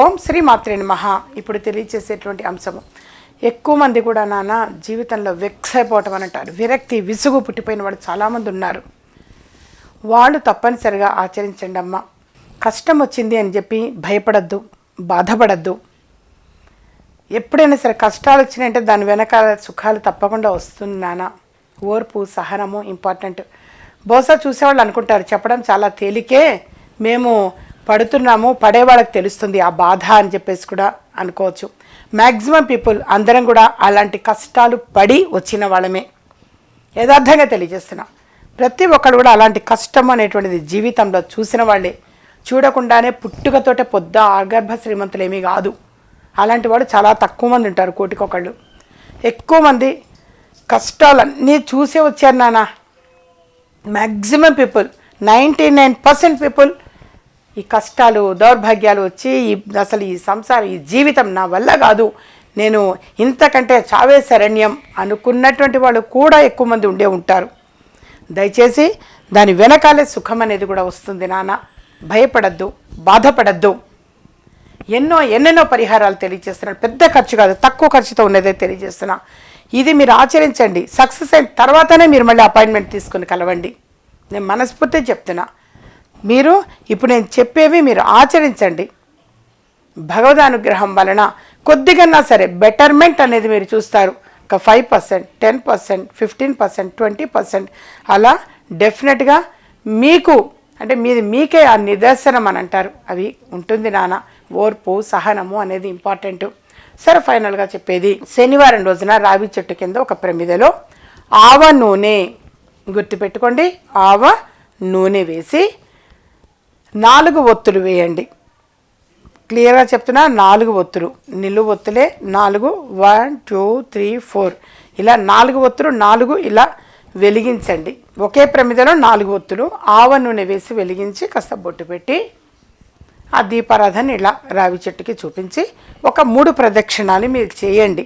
ఓం శ్రీ మాత్రే మహా ఇప్పుడు తెలియచేసేటువంటి అంశము. ఎక్కువ మంది కూడా నాన్న జీవితంలో వెక్స్ అయిపోవటం అని అంటారు. విరక్తి విసుగు పుట్టిపోయిన వాళ్ళు చాలామంది ఉన్నారు. వాళ్ళు తప్పనిసరిగా ఆచరించండి అమ్మ. కష్టం వచ్చింది అని చెప్పి భయపడద్దు బాధపడద్దు. ఎప్పుడైనా సరే కష్టాలు వచ్చినాయంటే దాని వెనకాల సుఖాలు తప్పకుండా వస్తుంది నాన్న. ఓర్పు సహనము ఇంపార్టెంట్. బహుశా చూసేవాళ్ళు అనుకుంటారు చెప్పడం చాలా తేలికే. మేము పడుతున్నాము పడే వాళ్ళకి తెలుస్తుంది ఆ బాధ అని చెప్పేసి కూడా అనుకోవచ్చు. మ్యాక్సిమం పీపుల్ అందరం కూడా అలాంటి కష్టాలు పడి వచ్చిన వాళ్ళమే. యథార్థంగా తెలియజేస్తున్నా. ప్రతి ఒక్కరు కూడా అలాంటి కష్టం అనేటువంటిది జీవితంలో చూసిన వాళ్ళే. చూడకుండానే పుట్టుకతోటే పొద్ద ఆగర్భ శ్రీమంతులు ఏమీ కాదు. అలాంటి వాడు చాలా తక్కువ మంది ఉంటారు కోటికొకళ్ళు. ఎక్కువ మంది కష్టాలన్నీ చూసే వచ్చారు నాన్న. Maximum people ninety nine percent people ఈ కష్టాలు దౌర్భాగ్యాలు వచ్చి ఈ అసలు ఈ సంసారం ఈ జీవితం నా వల్ల కాదు. నేను ఇంతకంటే చావే శరణ్యం అనుకున్నటువంటి వాళ్ళు కూడా ఎక్కువ మంది ఉండే ఉంటారు. దయచేసి దాని వెనకాలే సుఖం అనేది కూడా వస్తుంది నాన్న. భయపడద్దు బాధపడద్దు. ఎన్నో ఎన్నెన్నో పరిహారాలు తెలియజేస్తున్నాను పెద్ద ఖర్చు కాదు తక్కువ ఖర్చుతో ఉన్నదే తెలియజేస్తున్నా. ఇది మీరు ఆచరించండి. సక్సెస్ అయిన తర్వాతనే మీరు మళ్ళీ అపాయింట్మెంట్ తీసుకుని కలవండి. నేను మనస్ఫూర్తి చెప్తున్నా. మీరు ఇప్పుడు నేను చెప్పేవి మీరు ఆచరించండి. భగవద్ అనుగ్రహం వలన కొద్దిగన్నా సరే బెటర్మెంట్ అనేది మీరు చూస్తారు. ఒక five percent ten percent fifteen percent twenty percent అలా డెఫినెట్గా మీకు అంటే మీది మీకే ఆ నిదర్శనం అని అంటారు. అవి ఉంటుంది నాన్న. ఓర్పు సహనము అనేది ఇంపార్టెంట్ సరే ఫైనల్గా చెప్పేది. శనివారం రోజున రావి చెట్టు కింద ఒక ప్రమిదలో ఆవ నూనె గుర్తుపెట్టుకోండి. ఆవ నూనె వేసి నాలుగు ఒత్తులు వేయండి. క్లియర్గా చెప్తున్నా నాలుగు ఒత్తులు. నిలువు ఒత్తులే నాలుగు వన్ టూ త్రీ ఫోర్. ఇలా నాలుగు ఒత్తులు నాలుగు ఇలా వెలిగించండి. ఒకే ప్రమిదలో నాలుగు ఒత్తులు ఆవ నూనె వేసి వెలిగించి కాస్త బొట్టు పెట్టి ఆ దీపారాధన ఇలా రావి చెట్టుకి చూపించి ఒక మూడు ప్రదక్షిణాలు మీరు చేయండి.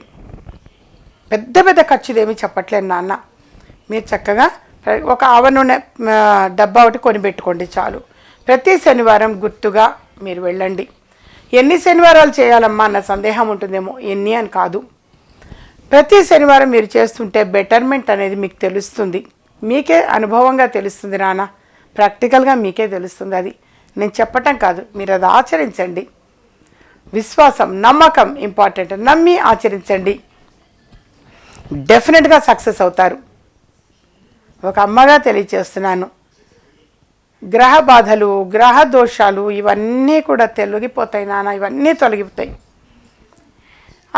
పెద్ద పెద్ద ఖర్చుదేమీ చెప్పట్లేదు నాన్న. మీరు చక్కగా ఒక ఆవ నూనె డబ్బా ఒకటి కొనిపెట్టుకోండి చాలు. ప్రతి శనివారం గుర్తుగా మీరు వెళ్ళండి. ఎన్ని శనివారాలు చేయాలమ్మా అన్న సందేహం ఉంటుందేమో ఎన్ని అని కాదు. ప్రతి శనివారం మీరు చేస్తుంటే బెటర్మెంట్ అనేది మీకు తెలుస్తుంది. మీకే అనుభవంగా తెలుస్తుంది నాన్న ప్రాక్టికల్గా మీకే తెలుస్తుంది అది. నేను చెప్పటం కాదు మీరు అది ఆచరించండి. విశ్వాసం నమ్మకం ఇంపార్టెంట్. నమ్మి ఆచరించండి. డెఫినెట్గా సక్సెస్ అవుతారు. ఒక అమ్మగా తెలియచేస్తున్నాను. గ్రహ బాధలు గ్రహ దోషాలు ఇవన్నీ కూడా తొలగిపోతాయి నాన్న ఇవన్నీ తొలగిపోతాయి.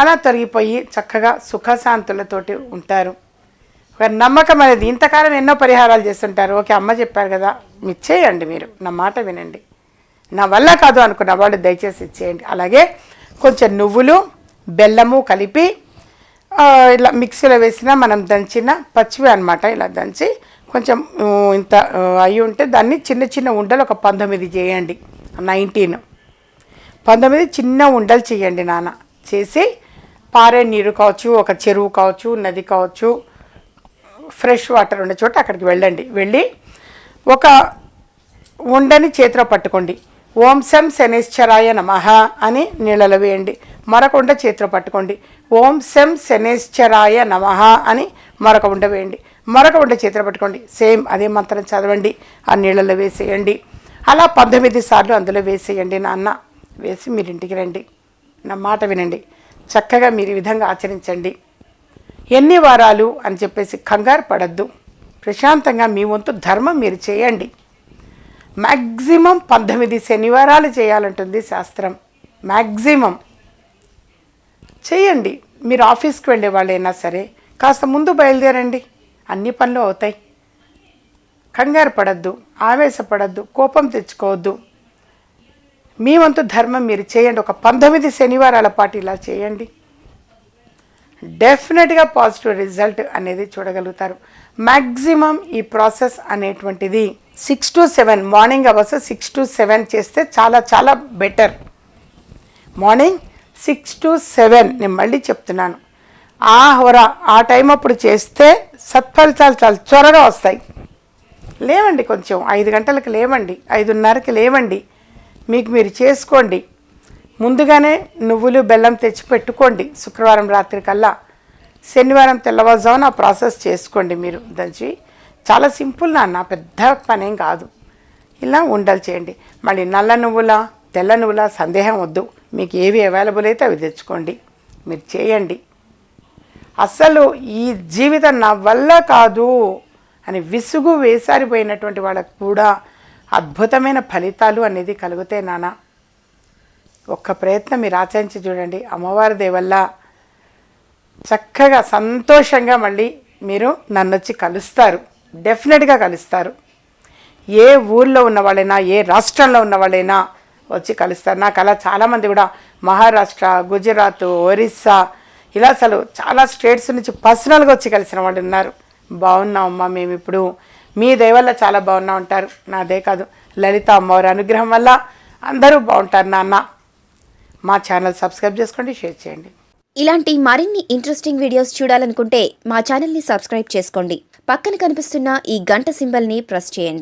అలా తొలగిపోయి చక్కగా సుఖశాంతులతోటి ఉంటారు. ఒక నమ్మకం అనేది ఇంతకాలం ఎన్నో పరిహారాలు చేస్తుంటారు. ఓకే అమ్మ చెప్పారు కదా ఇచ్చేయండి మీరు నా మాట వినండి. నా వల్ల కాదు అనుకున్న వాళ్ళు దయచేసి ఇచ్చేయండి. అలాగే కొంచెం నువ్వులు బెల్లము కలిపి ఇలా మిక్సీలో వేసిన మనం దంచిన పచ్చివి అనమాట ఇలా దంచి కొంచెం ఇంత అయి ఉంటే దాన్ని చిన్న చిన్న ఉండలు ఒక పంతొమ్మిది చేయండి. నైన్టీన్. పంతొమ్మిది చిన్న ఉండలు చేయండి నాన్న. చేసి పారే నీరు కావచ్చు ఒక చెరువు కావచ్చు నది కావచ్చు ఫ్రెష్ వాటర్ ఉండే చోట అక్కడికి వెళ్ళండి. వెళ్ళి ఒక ఉండని చేతిలో పట్టుకోండి. ఓం సెం శనేశ్వరాయ నమః అని నీళ్ళలో వేయండి. మరొక ఉండ చేతిలో పట్టుకోండి. ఓం సెం శనేశ్వరాయ నమః అని మరొక ఉండ వేయండి. మరొక వంట చేతిలో పట్టుకోండి. సేమ్ అదే మంత్రం చదవండి. ఆ నీళ్ళలో వేసేయండి. అలా పంతొమ్మిది సార్లు అందులో వేసేయండి నాన్న. వేసి మీరు ఇంటికి రండి. నా మాట వినండి. చక్కగా మీరు ఈ విధంగా ఆచరించండి. ఎన్ని వారాలు అని చెప్పేసి కంగారు పడద్దు. ప్రశాంతంగా మీ వంతు ధర్మం మీరు చేయండి. మ్యాక్సిమం పంతొమ్మిది శనివారాలు చేయాలంటుంది శాస్త్రం. మ్యాక్సిమం చేయండి. మీరు ఆఫీస్కి వెళ్ళే వాళ్ళైనా సరే కాస్త ముందు బయలుదేరండి. అన్ని పనులు అవుతాయి. కంగారు పడద్దు ఆవేశపడద్దు కోపం తెచ్చుకోవద్దు. మీ వంతు ధర్మం మీరు చేయండి. ఒక పంతొమ్మిది శనివారాల పాటు ఇలా చేయండి. డెఫినెట్గా పాజిటివ్ రిజల్ట్ అనేది చూడగలుగుతారు. మ్యాక్సిమం ఈ ప్రాసెస్ అనేటువంటిది six to seven morning hours six to seven చేస్తే చాలా చాలా better morning six to seven నేను మళ్ళీ చెప్తున్నాను. ఆ హోర ఆ టైం అప్పుడు చేస్తే సత్ఫలితాలు చాలా త్వరగా వస్తాయి. లేవండి కొంచెం ఐదు గంటలకు లేవండి ఐదున్నరకి లేవండి. మీకు మీరు చేసుకోండి. ముందుగానే నువ్వులు బెల్లం తెచ్చి పెట్టుకోండి శుక్రవారం రాత్రి కల్లా శనివారం తెల్లవారుజామున ఆ ప్రాసెస్ చేసుకోండి మీరు దంచి. చాలా సింపుల్ నాన్న పెద్ద పనేం కాదు. ఇలా ఉండలు చేయండి. మళ్ళీ నల్ల నువ్వుల తెల్ల నువ్వుల సందేహం వద్దు. మీకు ఏవి అవైలబుల్ అయితే అవి తెచ్చుకోండి. మీరు చేయండి. అసలు ఈ జీవితం నా వల్ల కాదు అని విసుగు వేసారిపోయినటువంటి వాళ్ళకు కూడా అద్భుతమైన ఫలితాలు అనేది కలుగుతాయి నాన్న ఒక్క ప్రయత్నం మీరు ఆచరించి చూడండి. అమ్మవారి దేవల్ల చక్కగా సంతోషంగా మళ్ళీ మీరు నన్ను వచ్చి కలుస్తారు డెఫినెట్గా కలుస్తారు. ఏ ఊర్లో ఉన్న వాళ్ళైనా ఏ రాష్ట్రంలో ఉన్న వాళ్ళైనా వచ్చి కలుస్తారు. నాకు అలా చాలామంది కూడా మహారాష్ట్ర గుజరాత్ ఒరిస్సా ఇలా అసలు చాలా స్టేట్స్ నుంచి పర్సనల్గా వచ్చి కలిసిన వాళ్ళు ఉన్నారు. బాగున్నాం అమ్మా మేము ఇప్పుడు మీ దయ వల్ల చాలా బాగున్నా ఉంటారు నాదే కాదు లలిత అమ్మవారి అనుగ్రహం వల్ల అందరూ బాగుంటారు నాన్న. మా ఛానల్ సబ్స్క్రైబ్ చేసుకోండి షేర్ చేయండి. ఇలాంటి మరిన్ని ఇంట్రెస్టింగ్ వీడియోస్ చూడాలనుకుంటే మా ఛానల్ని సబ్స్క్రైబ్ చేసుకోండి. పక్కన కనిపిస్తున్న ఈ గంట సింబల్ని ప్రెస్ చేయండి.